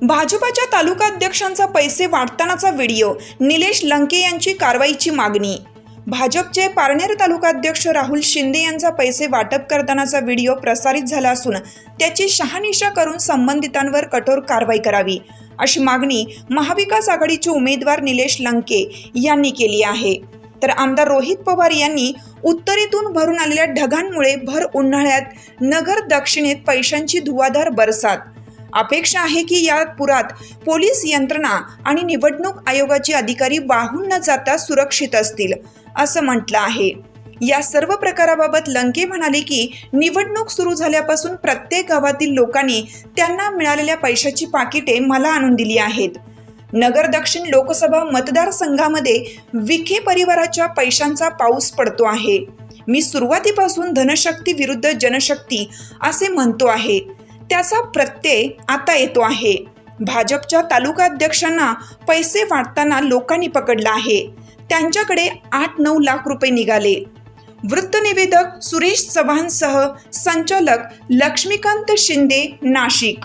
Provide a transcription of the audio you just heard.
भाजपाच्या तालुका अध्यक्षांचा पैसे वाटतानाचा व्हिडिओ. निलेश लंके यांची कारवाईची मागणी. भाजपचे पारनेर तालुका अध्यक्ष राहुल शिंदे यांचा पैसे वाटप करतानाचा व्हिडिओ प्रसारित झाला असून त्याची शहानिशा करून संबंधितांवर कठोर कारवाई करावी. अशी मागणी महाविकास आघाडीचे उमेदवार निलेश लंके यांनी केली आहे. तर आमदार रोहित पवार यांनी उत्तरेतून भरून आलेल्या ढगांमुळे भर उन्हाळ्यात नगर दक्षिणेत पैशांची धुवाधार बरसात. अपेक्षा आहे की या पुरात पोलीस यंत्रणा आणि निवडणूक आयोगाचे अधिकारी वाहून न जाता सुरक्षित असतील असं म्हटलं आहे. या सर्व प्रकाराबाबत लंके म्हणाले की निवडणूक सुरू झाल्यापासून प्रत्येक गावातील लोकांनी त्यांना मिळालेल्या पैशाची पाकिटे मला आणून दिली आहेत. नगर दक्षिण लोकसभा मतदारसंघामध्ये विखे परिवाराच्या पैशांचा पाऊस पडतो आहे. मी सुरुवातीपासून धनशक्ती विरुद्ध जनशक्ती असे म्हणतो आहे. त्याचा प्रत्यय आता येतो आहे. भाजपच्या तालुका अध्यक्षांना पैसे वाटताना लोकांनी पकडला आहे. त्यांच्याकडे आठ नऊ लाख रुपये निघाले. वृत्तनिवेदक सुरेश चव्हाणसह संचालक लक्ष्मीकांत शिंदे नाशिक.